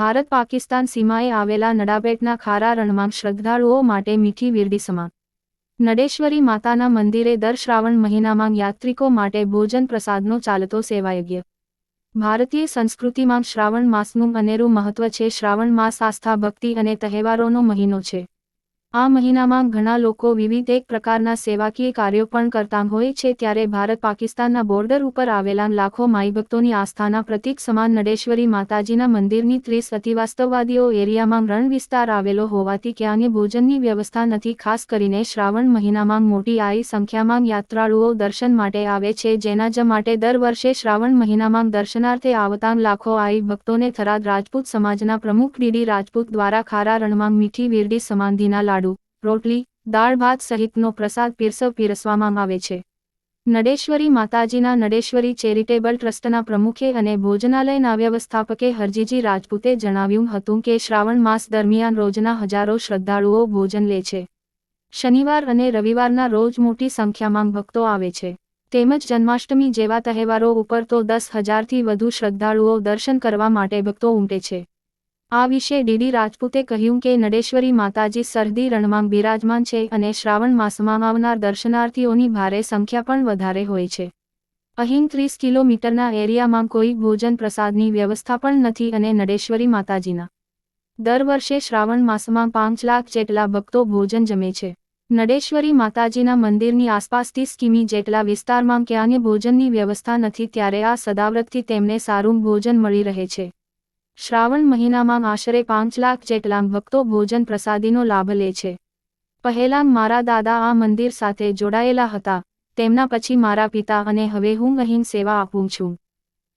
ભારત પાકિસ્તાન સીમાએ આવેલા નડાબેટના ખારા રણમાં શ્રદ્ધાળુઓ માટે મીઠી વીરડી સમાન નડેશ્વરી માતાના મંદિરે દર શ્રાવણ મહિનામાં યાત્રિકો માટે ભોજન પ્રસાદનો ચાલતો સેવાયજ્ઞ. ભારતીય સંસ્કૃતિમાં શ્રાવણ માસનું અનેરું મહત્વ છે. શ્રાવણ માસ આસ્થા ભક્તિ અને તહેવારોનો મહિનો છે. આ મહિનામાં ઘણા લોકો વિવિધ એક પ્રકારના સેવાકીય કાર્યો પણ કરતા હોય છે ત્યારે ભારત પાકિસ્તાનના બોર્ડર ઉપર આવેલા લાખો માઈ ભક્તોની આસ્થાના પ્રતીક સમાન નડેશ્વરી માતાજીના મંદિરની ત્રીસ અતિવાસ્તવવાદીઓ એરિયામાં રણ વિસ્તાર આવેલો હોવાથી ક્યાંય ભોજનની વ્યવસ્થા નથી. ખાસ કરીને શ્રાવણ મહિનામાં મોટી આઈ સંખ્યામાં યાત્રાળુઓ દર્શન માટે આવે છે, જેના જ માટે દર વર્ષે શ્રાવણ મહિનામાં દર્શનાર્થે આવતા લાખો આઈ ભક્તોને થરાદ રાજપૂત સમાજના પ્રમુખ ડીડી રાજપૂત દ્વારા ખારા રણમાં મીઠી વીરડી સમાધિના લાડુ રોટલી, દાળ ભાત સહિતનો પ્રસાદ પીરસવ પીરસવામાં આવે છે. નડેશ્વરી માતાજીના નડેશ્વરી ચેરિટેબલ ટ્રસ્ટના પ્રમુખે અને ભોજનાલયના વ્યવસ્થાપકે હરજીજી રાજપૂતે જણાવ્યું હતું કે શ્રાવણ માસ દરમિયાન રોજના હજારો શ્રદ્ધાળુઓ ભોજન લે છે. શનિવાર અને રવિવારના રોજ મોટી સંખ્યામાં ભક્તો આવે છે. તેમજ જન્માષ્ટમી જેવા તહેવારો ઉપર તો દસ હજારથી વધુ શ્રદ્ધાળુઓ દર્શન કરવા માટે ભક્તો ઉમટે છે. આ વિશે ડીડી રાજપૂતે કહ્યું કે નડેશ્વરી માતાજી સરહદી રણમાં બિરાજમાન છે અને શ્રાવણ માસમાં આવનાર દર્શનાર્થીઓની ભારે સંખ્યા પણ વધારે હોય છે. અહીં ત્રીસ કિલોમીટરના એરિયામાં કોઈ ભોજન પ્રસાદની વ્યવસ્થા પણ નથી અને નડેશ્વરી માતાજીના દર વર્ષે શ્રાવણ માસમાં પાંચ લાખ જેટલા ભક્તો ભોજન જમે છે. નડેશ્વરી માતાજીના મંદિરની આસપાસ ત્રીસ કિમી જેટલા વિસ્તારમાં ક્યાંય ભોજનની વ્યવસ્થા નથી ત્યારે આ સદાવ્રતથી તેમને સારું ભોજન મળી રહે છે. શ્રાવણ મહિનામાં આશરે પાંચ લાખ જેટલા ભક્તો ભોજન પ્રસાદીનો લાભ લે છે. પહેલાં મારા દાદા આ મંદિર સાથે જોડાયેલા હતા, તેમના પછી મારા પિતા અને હવે હું અહીં સેવા આપું છું.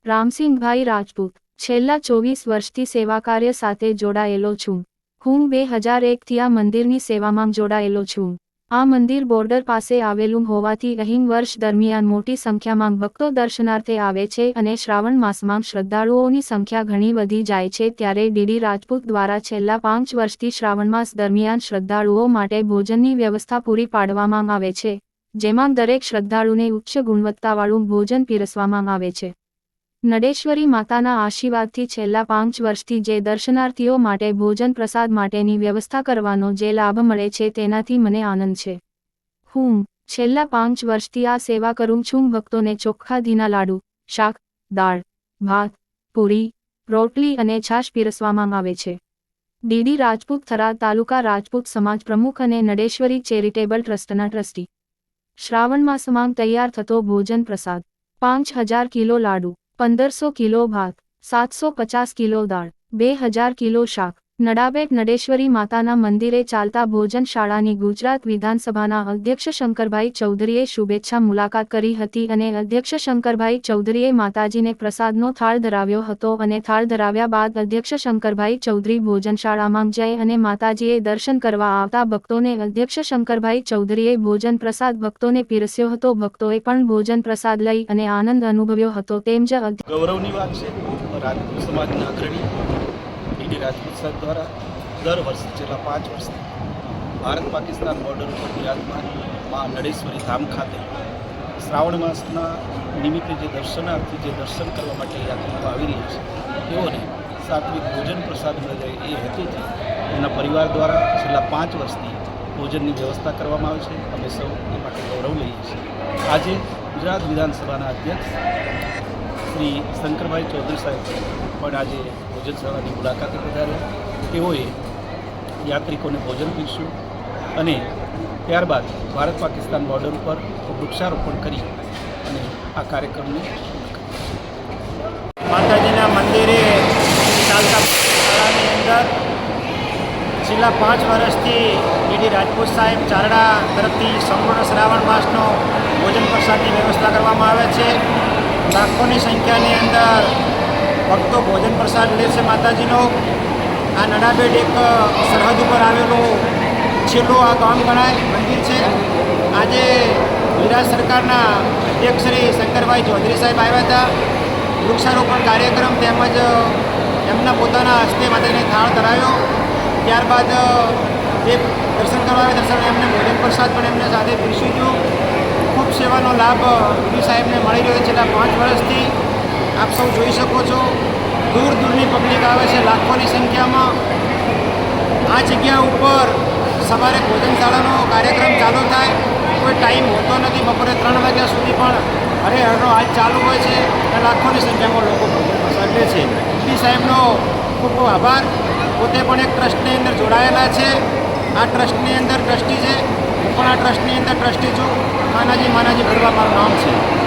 રામસિંહભાઈ રાજપૂત, છેલ્લા ચોવીસ વર્ષથી સેવા કાર્ય સાથે જોડાયેલો છું. હું બે હજાર એકથી આ મંદિરની સેવામાં જોડાયેલો છું. આ મંદિર બોર્ડર પાસે આવેલું હોવાથી અહીં વર્ષ દરમિયાન મોટી સંખ્યામાં ભક્તો દર્શનાર્થે આવે છે અને શ્રાવણ માસમાં શ્રદ્ધાળુઓની સંખ્યા ઘણી વધી જાય છે ત્યારે ડીડી રાજપૂત દ્વારા છેલ્લા પાંચ વર્ષથી શ્રાવણ માસ દરમિયાન શ્રદ્ધાળુઓ માટે ભોજનની વ્યવસ્થા પૂરી પાડવામાં આવે છે, જેમાં દરેક શ્રદ્ધાળુને ઉચ્ચ ગુણવત્તાવાળું ભોજન પીરસવામાં આવે છે. નડેશ્વરી માતાના આશીર્વાદથી છેલ્લા પાંચ વર્ષથી જે દર્શનાર્થીઓ માટે ભોજન પ્રસાદ માટેની વ્યવસ્થા કરવાનો જે લાભ મળે છે તેનાથી મને આનંદ છે. હું છેલ્લા પાંચ વર્ષથી આ સેવા કરું છું ભક્તોને ચોખ્ખા ધીના લાડુ, શાક, દાળ, ભાત, પૂરી, રોટલી અને છાશ પીરસવામાં આવે છે. ડીડી રાજપૂત થરા તાલુકા રાજપૂત સમાજ પ્રમુખ અને નડેશ્વરી ચેરિટેબલ ટ્રસ્ટના ટ્રસ્ટી. શ્રાવણ માસમાં તૈયાર થતો ભોજન પ્રસાદ. પાંચ હજાર કિલો લાડુ. પંદરસો કિલો ભાત સાતસો પચાસ કિલો દાળ બે હજાર કિલો શાક નડાબેટ નડેશ્વરી માતાના મંદિરે ચાલતા ભોજનશાળાની ગુજરાત વિધાનસભાના અધ્યક્ષ શંકરભાઈ ચૌધરીએ શુભેચ્છા મુલાકાત કરી હતી અને અધ્યક્ષ શંકરભાઈ ચૌધરીએ માતાજીને પ્રસાદનો થાળ ધરાવ્યો હતો અને થાળ ધરાવ્યા બાદ અધ્યક્ષ શંકરભાઈ ચૌધરી ભોજનશાળામાં જઈ અને માતાજીએ દર્શન કરવા આવતા ભક્તોને અધ્યક્ષ શંકરભાઈ ચૌધરીએ ભોજન પ્રસાદ ભક્તોને પીરસ્યો હતો. ભક્તોએ પણ ભોજન પ્રસાદ લઈ અને આનંદ અનુભવ્યો હતો. તેમ જ ગૌરવની અગ્રણી રાજપૂત સાહેબ દ્વારા દર વર્ષે છેલ્લા પાંચ વર્ષથી ભારત પાકિસ્તાન બોર્ડર ઉપર બિરાજમાન મા નળેશ્વરી ધામ ખાતે શ્રાવણ માસના નિમિત્તે જે દર્શનાર્થી જે દર્શન કરવા માટે યાત્રિકો આવી રહ્યા છે, તેઓને સાત્વિક ભોજન પ્રસાદ મળે એ હેતુથી એમના પરિવાર દ્વારા છેલ્લા પાંચ વર્ષથી ભોજનની વ્યવસ્થા કરવામાં આવે છે. અમે સૌ એ માટે ગૌરવ લઈએ છીએ. આજે ગુજરાત વિધાનસભાના અધ્યક્ષ શ્રી શંકરભાઈ ચૌધરી સાહેબ પણ આજે ભોજન શાળાની મુલાકાતે વધારે તેઓએ યાત્રિકોને ભોજન પીરસ્યું અને ત્યારબાદ ભારત પાકિસ્તાન બોર્ડર ઉપર વૃક્ષારોપણ કરી અને આ કાર્યક્રમને માતાજીના મંદિરે ચાલતા શાળાની અંદર છેલ્લા પાંચ વર્ષથી ડીડી રાજપૂત સાહેબ ચારડા તરફથી સંપૂર્ણ શ્રાવણ માસનો ભોજન પ્રસાદની વ્યવસ્થા કરવામાં આવે છે. લાખોની સંખ્યાની અંદર ભક્તો ભોજન પ્રસાદ લે છે માતાજીનો. આ નડાબેટ એક સરહદ ઉપર આવેલો છેલ્લો આ ગામ ગણાય, મંદિર છે. આજે ગુજરાત સરકારના અધ્યક્ષ શ્રી શંકરભાઈ ચૌધરી સાહેબ આવ્યા હતા. વૃક્ષારોપણ કાર્યક્રમ તેમજ એમના પોતાના હસ્તે માતાજીને થાળ ધરાવ્યો ત્યારબાદ જે દર્શન કરવા આવે દર્શન એમને ભોજન પ્રસાદ પણ એમને સાથે પીરસ્યું હતું ખૂબ સેવાનો લાભ ગુરુ સાહેબને મળી રહ્યો છેલ્લા પાંચ વર્ષથી આપ સૌ જોઈ શકો છો. દૂર દૂરની પબ્લિક આવે છે લાખોની સંખ્યામાં. આ જગ્યા ઉપર સવારે ભોજનશાળાનો કાર્યક્રમ ચાલુ થાય. કોઈ ટાઈમ હોતો નથી બપોરે ત્રણ વાગ્યા સુધી પણ હરે હરનો હાથ ચાલુ હોય છે અને લાખોની સંખ્યામાં લોકો ભોજન છે. ડી સાહેબનો ખૂબ ખૂબ આભાર. પોતે પણ એક ટ્રસ્ટની અંદર જોડાયેલા છે. આ ટ્રસ્ટની અંદર ટ્રસ્ટી છે. હું પણ આ ટ્રસ્ટની અંદર ટ્રસ્ટી છું. માનાજી માનાજી ભરવા મારું નામ છે.